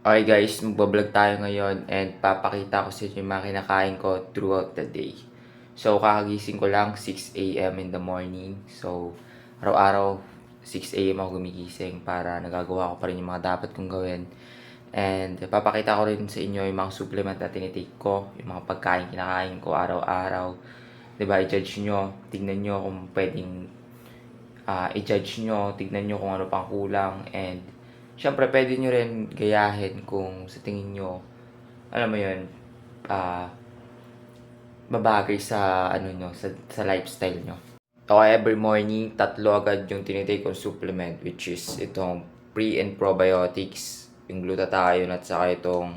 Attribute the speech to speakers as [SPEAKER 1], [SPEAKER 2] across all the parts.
[SPEAKER 1] Okay guys, magbablog tayo ngayon and papakita ko sa inyo yung mga kinakain ko throughout the day. So, kakagising ko lang 6 a.m. in the morning. So, araw-araw 6 a.m. ako gumigising para nagagawa ko pa rin yung mga dapat kong gawin. And papakita ko rin sa inyo yung mga supplement na tinitake ko, yung mga pagkain kinakain ko araw-araw. 'Di ba i-judge nyo, tignan nyo kung pwedeng ah, i-judge nyo, tignan nyo kung ano pang kulang, and syempre pwede nyo rin gayahin kung sa tingin nyo, alam mo yun, ah, babagay sa, ano nyo, sa, sa lifestyle nyo. Ako every morning, tatlo agad yung tinitake kong supplement, which is itong pre and probiotics, yung glutathione at saka itong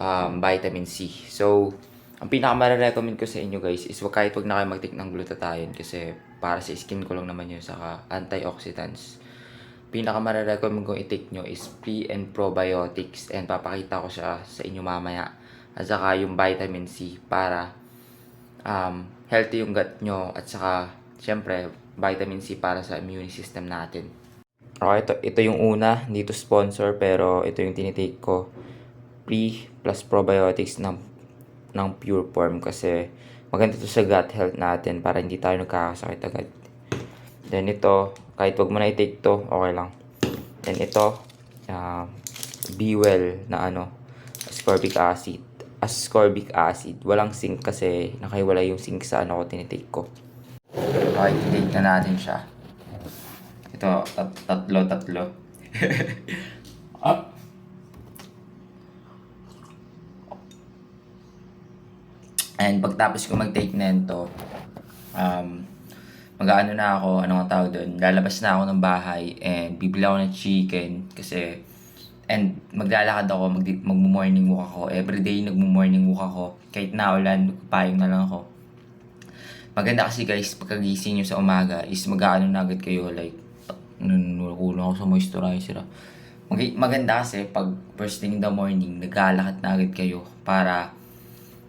[SPEAKER 1] um, vitamin C. So, ang pinaka-recommend ko sa inyo guys is wag kahit wag na kayo mag-take ng glutathione kasi para sa skin ko lang naman yun saka antioxidants. Pinaka-recommend kong i-take nyo is pre and probiotics and papakita ko siya sa inyo mamaya. At saka yung vitamin C para um, healthy yung gut nyo at saka syempre vitamin C para sa immune system natin. Okay, ito, ito yung una, dito sponsor pero ito yung tinitake ko. Pre plus probiotics ng, ng pure form kasi maganda to sa gut health natin para hindi tayo nagkakasakit agad. Then ito, kahit wag mo na i-take to, okay lang. Then ito, uh, be well na ano, ascorbic acid. Ascorbic acid. Walang zinc kasi nakaiwala yung zinc sa ano ko tinitake ko. Okay, tinitake na natin siya. Ito, tat- tatlo, tatlo. ah. And pagtapos ko mag-take na ito, um, mag-ano na ako, ano nga tawag doon, lalabas na ako ng bahay and bibili ako ng chicken kasi and maglalakad ako, mag magmo-morning walk ako. Everyday nagmo-morning walk ako. Kahit naulan, payong na lang ako. Maganda kasi guys, pagkagising nyo sa umaga is mag-ano na agad kayo like nanunukulang ako sa moisturizer. Mag- maganda kasi pag first thing in the morning, naglalakad na agad kayo para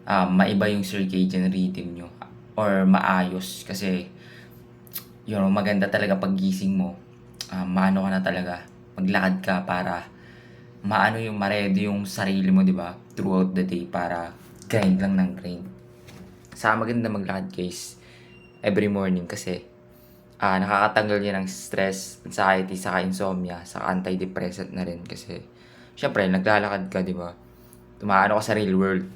[SPEAKER 1] um, maiba yung circadian rhythm nyo or maayos kasi yun, maganda talaga pag gising mo um, maano ka na talaga maglakad ka para maano yung maredo yung sarili mo di ba throughout the day para grind lang ng grind sa maganda maglakad guys every morning kasi ah nakakatanggal niya ng stress, anxiety, saka insomnia, saka antidepressant na rin kasi syempre naglalakad ka, di ba? Tumaano ka sa real world.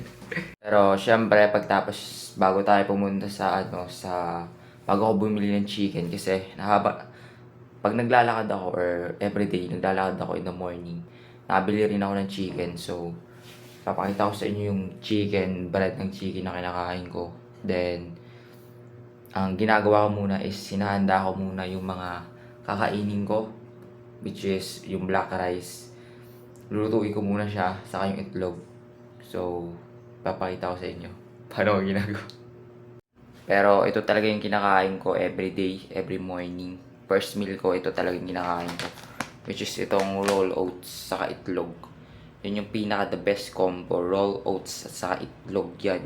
[SPEAKER 1] Pero syempre pagtapos bago tayo pumunta sa ano sa bago ako bumili ng chicken kasi nahaba pag naglalakad ako or everyday naglalakad ako in the morning nabili rin ako ng chicken. So papakita ko sa inyo yung chicken bread ng chicken na kinakain ko. Then ang ginagawa ko muna is sinahanda ko muna yung mga kakainin ko which is yung black rice. Lulutuin ko muna siya saka yung itlog. So papakita ko sa inyo. Paano ko ginagawa pero ito talaga yung kinakain ko every day every morning first meal ko ito talaga yung kinakain ko which is itong roll oats saka itlog yun yung pinaka the best combo roll oats at saka itlog yan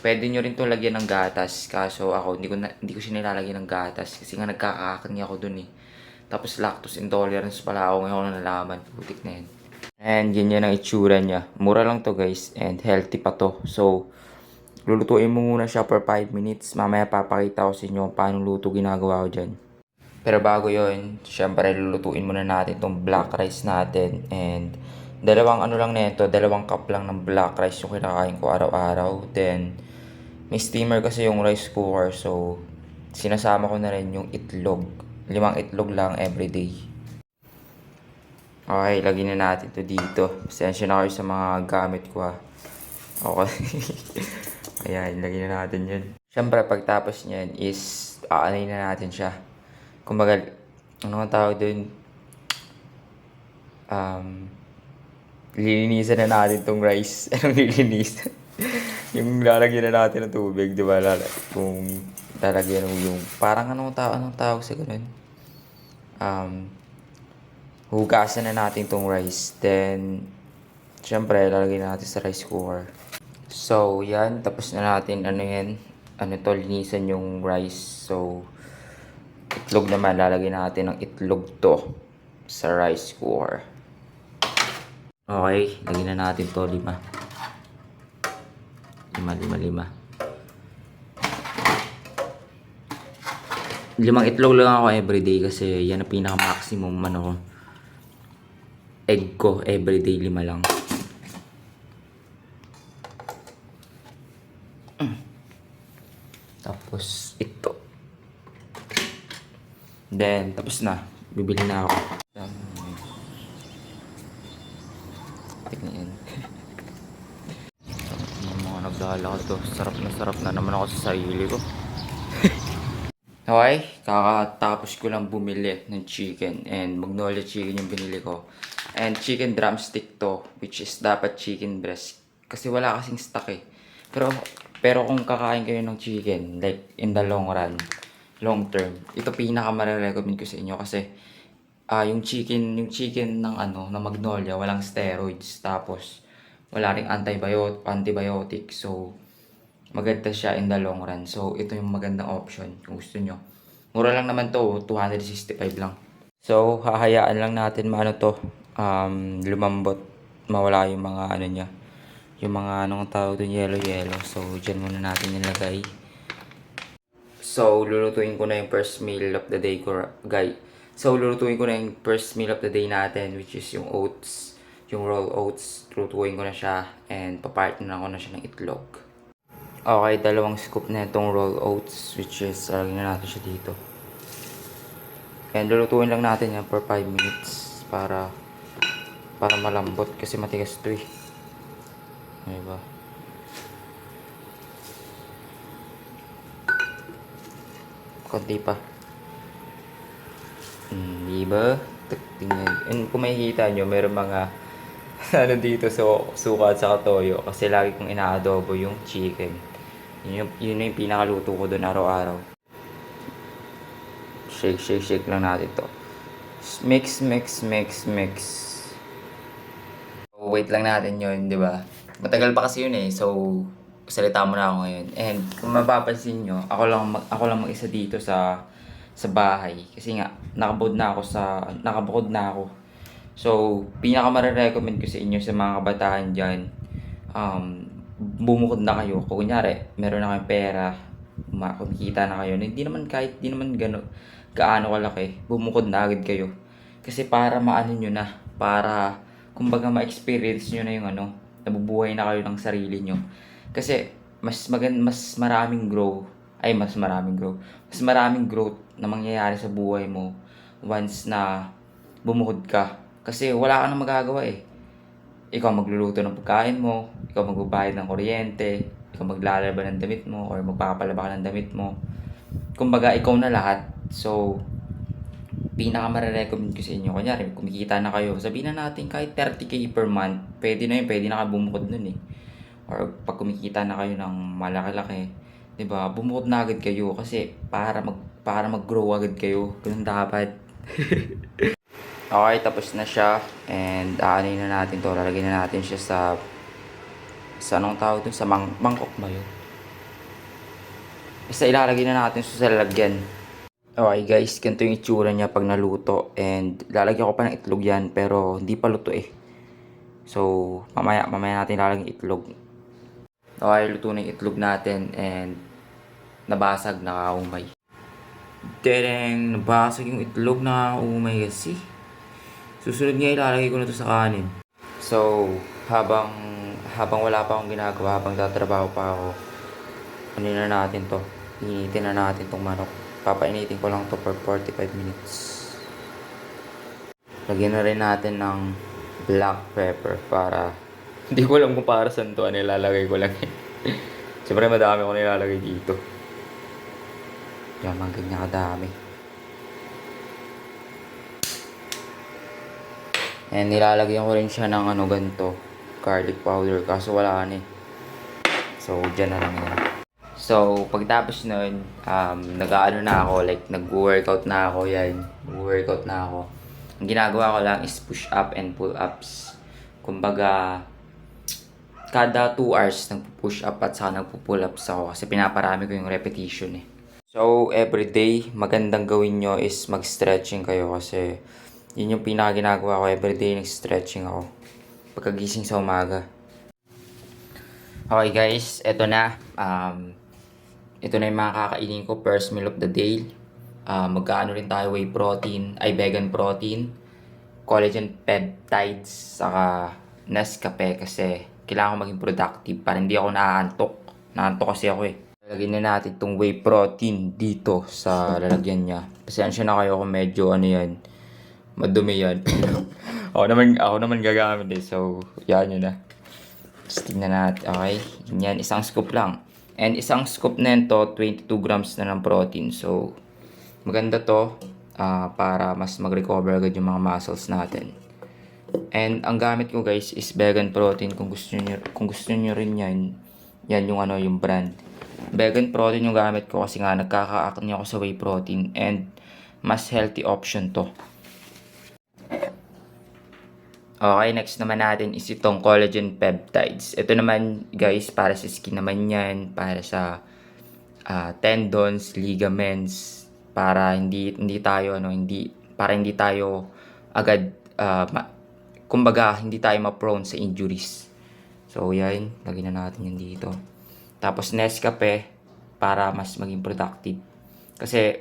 [SPEAKER 1] Pwede nyo rin itong lagyan ng gatas. Kaso ako, hindi ko, na, hindi ko siya nilalagyan ng gatas. Kasi nga nagkakakakni ako dun eh. Tapos lactose intolerance pala ako. Ngayon na nalaman. Putik na yan. And yun yan ang itsura niya. Mura lang to guys. And healthy pa to. So, lulutuin mo muna siya for 5 minutes. Mamaya papakita ko sa inyo paano luto ginagawa ko dyan. Pero bago yon syempre lulutuin muna natin itong black rice natin. And dalawang ano lang nito, dalawang cup lang ng black rice yung kinakain ko araw-araw. Then, may steamer kasi yung rice cooker, so sinasama ko na rin yung itlog. Limang itlog lang everyday. Okay, lagyan na natin to dito. Pasensya na kayo sa mga gamit ko ha. Okay. Ayan, lagyan na natin yun. Siyempre, pagtapos niyan is, aanay na natin siya. Kumbaga, ano ang tawag dun? Um, lilinisan na natin tong rice. Anong lilinisan? yung lalagyan na natin ng tubig, di ba? Lala, kung lalagyan mo yung, parang anong tawag, anong tawag sa ganun? Um, hugasan na natin tong rice. Then, syempre, lalagyan natin sa rice cooker. So, yan. Tapos na natin, ano yan, ano to, linisan yung rice. So, itlog naman, lalagyan natin ng itlog to sa rice cooker. Okay, lagyan na natin to lima. Lima, lima, lima. Limang itlog lang ako everyday kasi yan ang pinaka-maximum ano ko. Egg ko everyday lima lang. Mm. Tapos ito. Then, tapos na. Bibili na ako. Tingnan yan. Yung mga naglalakad to. Sarap na sarap na naman ako sa sarili ko. Okay, kakatapos ko lang bumili ng chicken and magnolia chicken yung binili ko. And chicken drumstick to, which is dapat chicken breast. Kasi wala kasing stock eh. Pero, pero kung kakain kayo ng chicken, like in the long run, long term, ito pinaka marirecommend ko sa inyo kasi ah yung chicken, yung chicken ng ano, ng magnolia, walang steroids. Tapos, wala ring antibiotic, antibiotic. So, maganda siya in the long run. So, ito yung magandang option kung gusto nyo. Mura lang naman to, 265 lang. So, hahayaan lang natin maano to, um, lumambot, mawala yung mga ano niya, yung mga anong tawag doon, yellow yellow. So, dyan muna natin nilagay. So, lulutuin ko na yung first meal of the day ko, guy. So, lulutuin ko na yung first meal of the day natin, which is yung oats, yung roll oats. Lulutuin ko na siya, and papartner ko na siya ng itlog. Okay, dalawang scoop na itong roll oats, which is, lagyan na natin siya dito. And lulutuin lang natin yan for 5 minutes para para malambot kasi matigas to eh. Diba? Konti pa. Diba? Tek- Tingnan. And kung makikita nyo, meron mga ano dito so suka at saka toyo kasi lagi kong inaadobo yung chicken. Yun yung, yun yung pinakaluto ko doon araw-araw. Shake, shake, shake lang natin to. Mix, mix, mix, mix. So, wait lang natin yun, di ba? Matagal pa kasi yun eh. So, salita mo na ako ngayon. And kung mapapansin nyo, ako lang, mag- ako lang mag-isa dito sa sa bahay. Kasi nga, nakabukod na ako sa, nakabukod na ako. So, pinaka marirecommend ko sa inyo sa mga kabataan dyan, um, bumukod na kayo. Kung kunyari, meron na kayong pera, kumikita na kayo, hindi naman kahit, hindi naman gano, gaano kalaki, bumukod na agad kayo. Kasi para maano nyo na, para, kumbaga ma-experience nyo na yung ano, nabubuhay na kayo ng sarili nyo. Kasi, mas magan mas maraming grow, ay mas maraming grow, mas maraming growth na mangyayari sa buhay mo once na bumukod ka. Kasi wala ka nang magagawa eh ikaw magluluto ng pagkain mo, ikaw magbabayad ng kuryente, ikaw maglalaban ng damit mo, or magpapalaba ka ng damit mo. Kumbaga, ikaw na lahat. So, pinaka marirecommend ko sa inyo. Kunyari, kumikita na kayo. Sabihin na natin kahit 30k per month, pwede na yun, pwede na ka bumukod nun eh. Or pag kumikita na kayo ng malaki-laki, 'di ba? Bumukod na agad kayo kasi para mag para mag-grow agad kayo. Ganun dapat. Okay, tapos na siya. And aanin na natin to. Lalagyan na natin siya sa... Sa anong tawag dun? Sa mang mangkok ba yun? Basta ilalagay na natin siya sa lalagyan. Okay guys, ganito yung itsura niya pag naluto. And lalagyan ko pa ng itlog yan. Pero hindi pa luto eh. So, mamaya, mamaya natin lalagyan itlog. Okay, luto na yung itlog natin. And nabasag, nakaumay. Tereng, nabasag yung itlog, nakaumay kasi. Susunod nga ilalagay ko na to sa kanin. So, habang habang wala pa akong ginagawa, habang tatrabaho pa ako, ano na natin to? Initin na natin tong manok. Papainitin ko lang to for 45 minutes. Lagyan na rin natin ng black pepper para hindi ko alam kung para saan to. Ano ilalagay ko lang. Siyempre madami ko nilalagay dito. Yan, mga ganyan kadami. And nilalagyan ko rin siya ng ano ganito, garlic powder. Kaso wala na eh. So, dyan na lang yan. So, pagtapos nun, um, nag-ano na ako, like, nag-workout na ako, yan. Nag-workout na ako. Ang ginagawa ko lang is push up and pull ups. Kumbaga, kada 2 hours nagpo-push up at saka nagpo-pull ups ako kasi pinaparami ko yung repetition eh. So, everyday, magandang gawin nyo is mag-stretching kayo kasi yun yung pinaka ginagawa ko. Everyday nag-stretching ako. pagkagising sa umaga. Okay guys, eto na. Um, ito na yung mga kakainin ko. First meal of the day. Uh, magkaano rin tayo whey protein, ay vegan protein, collagen peptides, saka Nescafe kasi kailangan ko maging productive para hindi ako naaantok. Naantok kasi ako eh. Lagyan na natin itong whey protein dito sa lalagyan niya. Pasensya na kayo kung medyo ano yan, madumi yan. ako naman, ako naman gagamit eh. So, yan yun na. Tapos tingnan natin. Okay. Yan, isang scoop lang. And isang scoop na to 22 grams na ng protein. So, maganda to ah, para mas mag-recover agad yung mga muscles natin. And ang gamit ko guys is vegan protein kung gusto niyo kung gusto niyo rin yan. Yan yung ano yung brand. Vegan protein yung gamit ko kasi nga nagkaka-acne ako sa whey protein and mas healthy option to. Okay, next naman natin is itong collagen peptides. Ito naman guys para sa skin naman yan, para sa ah, tendons, ligaments, para hindi hindi tayo ano, hindi para hindi tayo agad ma- kumbaga hindi tayo ma-prone sa injuries. So yan, lagyan na natin yan dito. Tapos Nescafe para mas maging productive. Kasi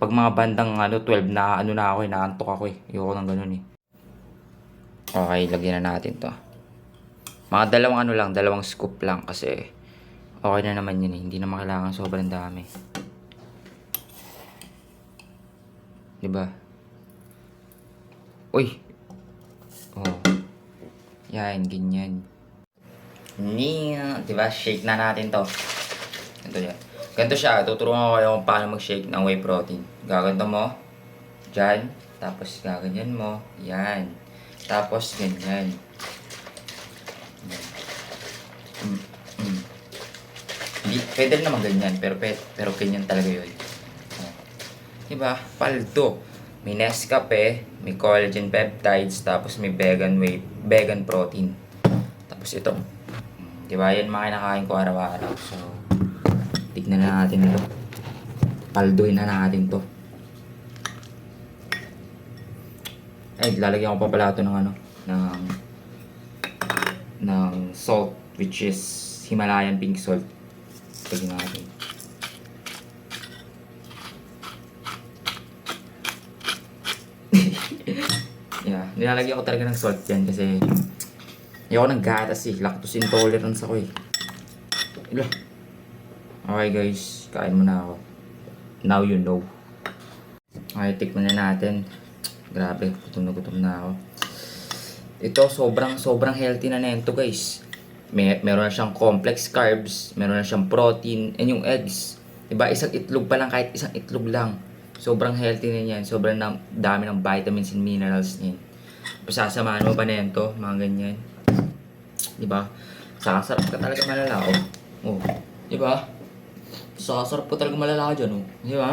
[SPEAKER 1] pag mga bandang ano 12 na ano na ako, eh, naantok ako eh. Ayoko ng ganun eh. Okay, lagyan na natin to. Mga dalawang ano lang, dalawang scoop lang kasi okay na naman yun eh. Hindi na kailangan sobrang dami. 'Di ba? Uy. Oh. Yan, ganyan. Niya, 'di ba? Shake na natin 'to. Ito yan. Ganito siya, tuturuan ko kayo kung paano mag-shake ng whey protein. Gaganto mo. Diyan. Tapos gaganyan mo. Yan. Tapos ganyan. Yan. Mm, mm. Hindi, pwede naman ganyan, pero, pe- pero ganyan talaga yun. Diba? Paldo. May Nescafe, may collagen peptides, tapos may vegan whey, vegan protein. Tapos ito. Mm, Diba? Yan mga kinakain ko araw-araw. So, tignan na natin ito. Paldoin na natin to. Ay, lalagyan ko pa pala ito ng ano, ng, ng salt, which is Himalayan pink salt. Lagyan natin. Yeah, nilalagyan ko talaga ng salt yan kasi ayoko ng gatas eh. Lactose intolerance ako eh. Ila. Okay guys, kain muna ako. Now you know. Okay, tikman na natin. Grabe, gutom na gutom na ako. Ito, sobrang sobrang healthy na nento guys. May, meron na siyang complex carbs, meron na siyang protein, and yung eggs. Diba, isang itlog pa lang, kahit isang itlog lang. Sobrang healthy na yan. Sobrang na, dami ng vitamins and minerals niyan. Pasasamahan mo pa nento, mga ganyan. Diba? Sasarap ka talaga malala, oh. Diba? Sasarap ka talaga malala dyan, oh. Diba?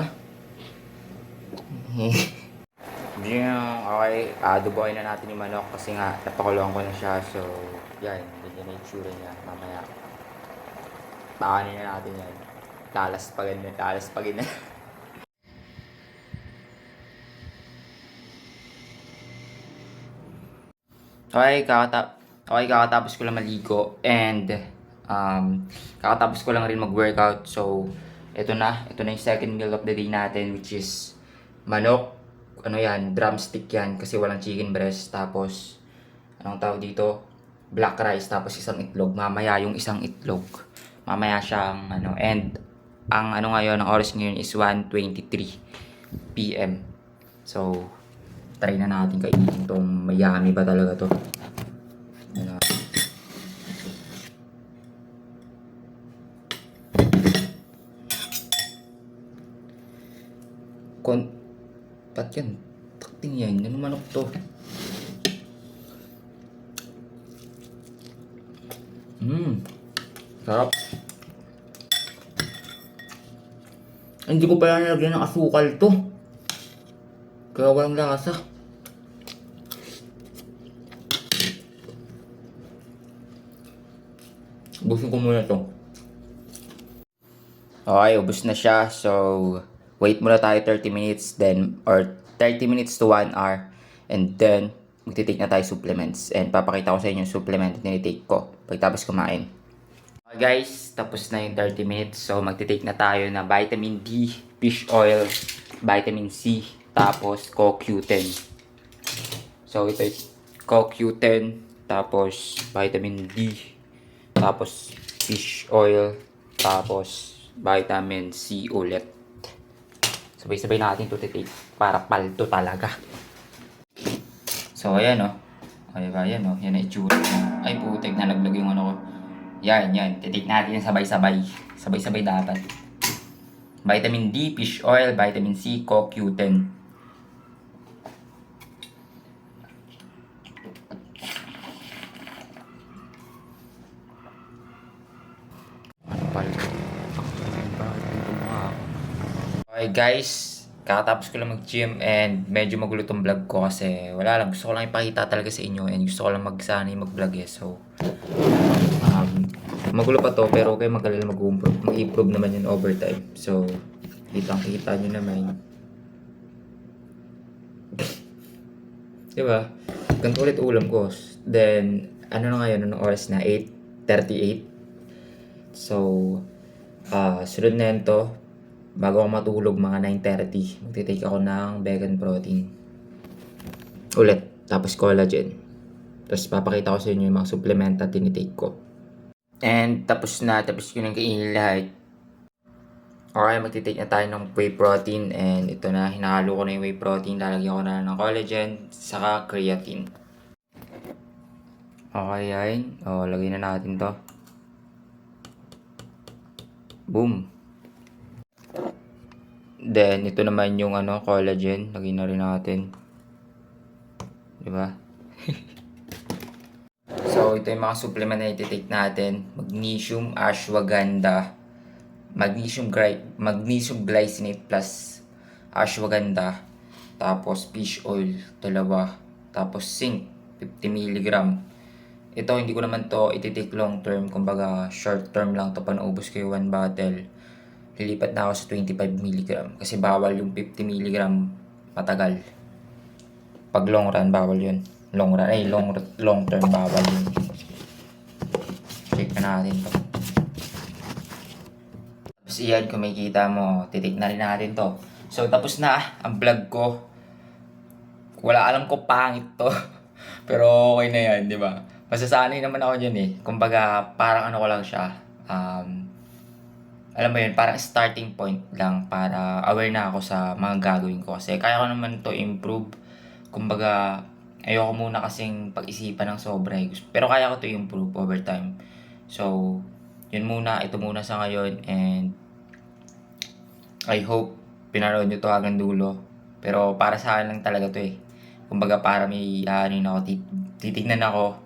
[SPEAKER 1] Yeah, okay. Adoboy na natin yung manok kasi nga napakulong ko na siya. So, yan. Ganyan na yung tsura niya. Mamaya. Pakanin na natin yan. Talas pa ganyan. Talas pa ganyan. okay, kakata okay, kakatapos ko lang maligo. And, um, kakatapos ko lang rin mag-workout. So, ito na. Ito na yung second meal of the day natin which is manok ano yan, drumstick yan kasi walang chicken breast. Tapos, anong tawag dito? Black rice. Tapos isang itlog. Mamaya yung isang itlog. Mamaya siyang, ano, and ang ano ngayon, ang oras ngayon is 1.23 p.m. So, try na natin kainin tong mayami ba talaga to. Ano, kon Ba't yan? Takting yan. Ano manok to? Mmm. Sarap. Hindi ko pala nilagyan ng asukal to. Kaya walang lasa. Ubusin ko muna to. Okay, ubus na siya. So, wait muna tayo 30 minutes then or 30 minutes to 1 hour and then magtitake na tayo supplements. And papakita ko sa inyo yung supplement na tinitake ko pagtapos kumain. Okay guys, tapos na yung 30 minutes. So magtitake na tayo na vitamin D, fish oil, vitamin C, tapos CoQ10. So ito yung CoQ10, tapos vitamin D, tapos fish oil, tapos vitamin C ulit. Sabay-sabay natin ito titake para palto talaga. So ayan oh. O diba, yan oh. Yan ang itsura. Ay putik, nalaglag yung ano ko. Yan, yan. Titik natin sabay-sabay. Sabay-sabay dapat. Vitamin D, fish oil, vitamin C, CoQ10. Ano pala? Okay guys, kakatapos ko lang mag-gym and medyo magulo tong vlog ko kasi wala lang. Gusto ko lang ipakita talaga sa inyo and gusto ko lang magsanay mag-vlog eh. So, um, magulo pa to pero okay magaling mag-improve. Mag-improve naman yun over time. So, kitang kita nyo naman. diba? Ganito ulit ulam ko. Then, ano na ngayon? Anong oras na? 8.38. So, ah sunod na yun to. Bago ako matulog, mga 9.30, magtitake ako ng vegan protein. Ulit. Tapos collagen. Tapos papakita ko sa inyo yung mga supplement na tinitake ko. And tapos na, tapos ko nang kainin lahat. Okay, magtitake na tayo ng whey protein and ito na, hinahalo ko na yung whey protein, lalagyan ko na ng collagen, saka creatine. Okay, yan. O, lagay na natin to. Boom. Then, ito naman yung ano, collagen. Lagay na rin natin. Di ba? so, ito yung mga supplement na iti-take natin. Magnesium ashwagandha. Magnesium, gly- magnesium glycinate plus ashwagandha. Tapos fish oil, dalawa. Tapos zinc, 50 mg. Ito, hindi ko naman to iti-take long term. Kumbaga, short term lang to. Panaubos yung one bottle lilipat na ako sa 25 mg. Kasi bawal yung 50 mg matagal. Pag long run, bawal yun. Long run, ay long, long term, bawal yun. Check na natin to. Tapos iyan, kung may mo, titik na rin natin to. So, tapos na ang vlog ko. Wala alam ko pangit to. Pero okay na yan, di ba? Masasanay naman ako dyan eh. Kumbaga, parang ano ko lang siya. Um, alam mo yun, parang starting point lang para aware na ako sa mga gagawin ko. Kasi kaya ko naman to improve. Kumbaga, ayoko muna kasing pag-isipan ng sobra. eh. Pero kaya ko to improve over time. So, yun muna. Ito muna sa ngayon. And I hope pinanood nyo to hanggang dulo. Pero para sa akin lang talaga to eh. Kumbaga para may ano yun ako, tit- titignan ako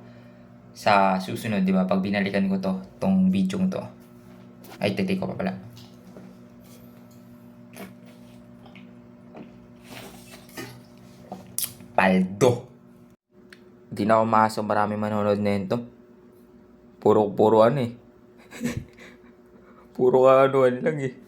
[SPEAKER 1] sa susunod, di ba? Pag binalikan ko to, tong video to. Ay, titik ko pa pala. Paldo. Hindi na ako maasa marami manonood na ito. Puro, puro ano eh. puro ano lang eh.